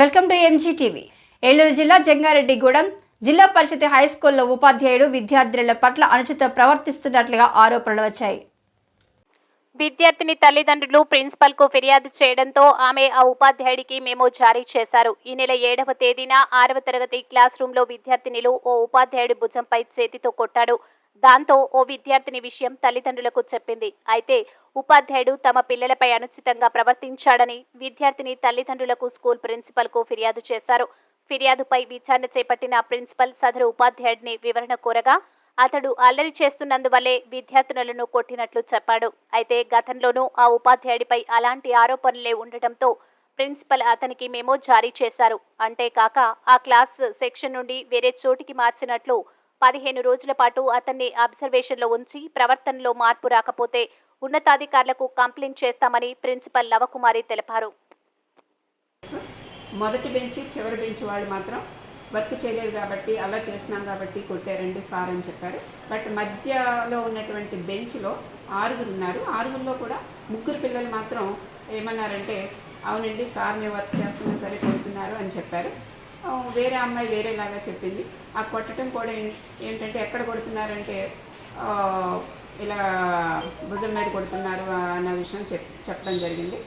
Welcome to MG TV Eluru జిల్లా జంగారెడ్డిగూడెం జిల్లా పరిషత్ high స్కూల్లో ఉపాధ్యాయుడు విద్యార్థుల పట్ల అనుచిత ప్రవర్తిస్తున్నట్లుగా ఆరోపణలు వచ్చాయి. విద్యార్థిని తల్లిదండ్రులు ప్రిన్సిపల్కు ఫిర్యాదు చేయడంతో ఆమె ఆ ఉపాధ్యాయుడికి మేము జారీ చేశారు. ఈ నెల ఏడవ తేదీన ఆరవ తరగతి క్లాస్ రూమ్లో విద్యార్థినిలు ఓ ఉపాధ్యాయుడి భుజంపై చేతితో కొట్టాడు. దాంతో ఓ విద్యార్థిని విషయం తల్లిదండ్రులకు చెప్పింది. అయితే ఉపాధ్యాయుడు తమ పిల్లలపై అనుచితంగా ప్రవర్తించాడని విద్యార్థిని తల్లిదండ్రులకు స్కూల్ ప్రిన్సిపల్కు ఫిర్యాదు చేశారు. ఫిర్యాదుపై విచారణ చేపట్టిన ప్రిన్సిపల్ సదరు ఉపాధ్యాయుడిని వివరణ కోరగా అతడు అల్లరి చేస్తున్నందువల్లే విద్యార్థినులను కొట్టినట్లు చెప్పాడు. అయితే గతంలోనూ ఆ ఉపాధ్యాయుడిపై అలాంటి ఆరోపణలే ఉండటంతో ప్రిన్సిపల్ అతనికి మెమో జారీ చేశారు. అంతేకాక ఆ క్లాస్ సెక్షన్ నుండి వేరే చోటికి మార్చినట్లు పదిహేను రోజుల పాటు అతన్ని అబ్జర్వేషన్లో ఉంచి ప్రవర్తనలో మార్పు రాకపోతే ఉన్నతాధికారులకు కంప్లైంట్ చేస్తామని ప్రిన్సిపల్ లవకుమారి తెలిపారు. మొదటి బెంచి చివరి బెంచ్ వాళ్ళు మాత్రం వర్క్ చేయలేదు కాబట్టి అలా చేస్తున్నాం కాబట్టి కొట్టారండి సార్ అని చెప్పారు. బట్ మధ్యలో ఉన్నటువంటి బెంచ్లో ఆరుగురు ఉన్నారు. ఆరుగురిలో కూడా ముగ్గురు పిల్లలు మాత్రం ఏమన్నారంటే అవునండి సార్ మేము వర్క్ చేస్తున్నా సరే కొడుతున్నారు అని చెప్పారు. వేరే అమ్మాయి వేరేలాగా చెప్పింది. ఆ కొట్టడం కూడా ఏంటంటే ఎక్కడ కొడుతున్నారంటే ఇలా భుజం మీద కొడుతున్నారు అన్న విషయం చెప్ చెప్పడం జరిగింది.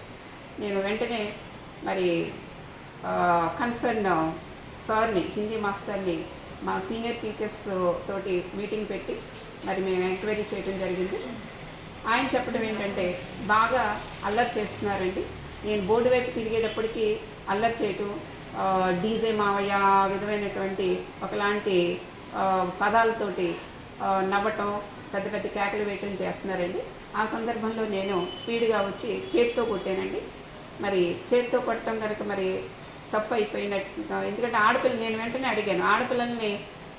నేను వెంటనే మరి కన్సర్న్ సార్ని హిందీ మాస్టర్ని మా సీనియర్ టీచర్స్ తోటి మీటింగ్ పెట్టి మరి మేము ఎంక్వైరీ చేయడం జరిగింది. ఆయన చెప్పడం ఏంటంటే బాగా అల్లరి చేస్తున్నారండి. నేను బోర్డు వైపు తిరిగేటప్పటికి అల్లరి చేయటం డీజే మావయ్య విధమైనటువంటి ఒకలాంటి పదాలతోటి నవ్వటం పెద్ద పెద్ద కేకలు వేయటం చేస్తున్నారండి. ఆ సందర్భంలో నేను స్పీడ్గా వచ్చి చేతితో కొట్టానండి. మరి చేతితో కొట్టడం కనుక మరి తప్పు అయిపోయినట్టు ఎందుకంటే ఆడపిల్ల నేను వెంటనే అడిగాను ఆడపిల్లల్ని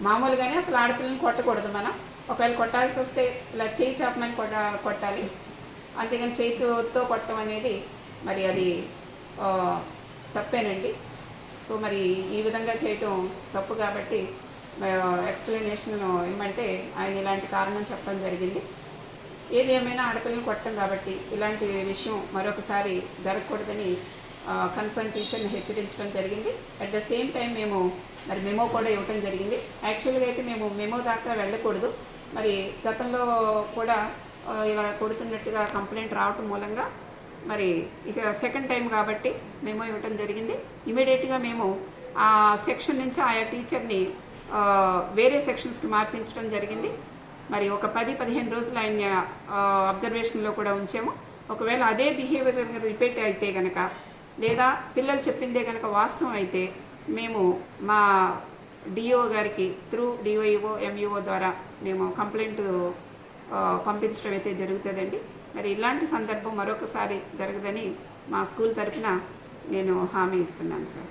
మామూలుగానే అసలు ఆడపిల్లని కొట్టకూడదు మనం. ఒకవేళ కొట్టాల్సి వస్తే ఇలా చేయి చాపమని కొట్ట కొట్టాలి. అంతేగాని చేతితో కొట్టడం అనేది మరి అది తప్పేనండి. సో మరి ఈ విధంగా చేయటం తప్పు కాబట్టి ఎక్స్ప్లెనేషన్ ఏమంటే ఆయన ఇలాంటి కారణం చెప్పడం జరిగింది. ఏది ఏమైనా ఆడపిల్లని కొట్టడం కాబట్టి ఇలాంటి విషయం మరొకసారి జరగకూడదని కన్సర్న్ టీచర్ని హెచ్చరించడం జరిగింది. అట్ ద సేమ్ టైం మేము మరి మెమో కూడా ఇవ్వటం జరిగింది. యాక్చువల్గా అయితే మేము మెమో దాకా వెళ్ళకూడదు. మరి గతంలో కూడా ఇలా కొడుతున్నట్టుగా కంప్లైంట్ రావటం మూలంగా మరి ఇక సెకండ్ టైం కాబట్టి మేము ఇవ్వటం జరిగింది. ఇమీడియట్గా మేము ఆ సెక్షన్ నుంచి ఆయా టీచర్ని వేరే సెక్షన్స్కి మార్పించడం జరిగింది. మరి ఒక పది పదిహేను రోజులు ఆయన అబ్జర్వేషన్లో కూడా ఉంచాము. ఒకవేళ అదే బిహేవియర్ రిపీట్ అయితే కనుక లేదా పిల్లలు చెప్పిందే కనుక వాస్తవం అయితే మేము మా డిఓ గారికి త్రూ డిఓఈఓ ఎంఈఓ ద్వారా మేము కంప్లైంట్ పంపించడం అయితే జరుగుతుందండి. మరి ఇలాంటి సందర్భం మరొకసారి జరగదని మా స్కూల్ తరఫున నేను హామీ ఇస్తున్నాను సార్.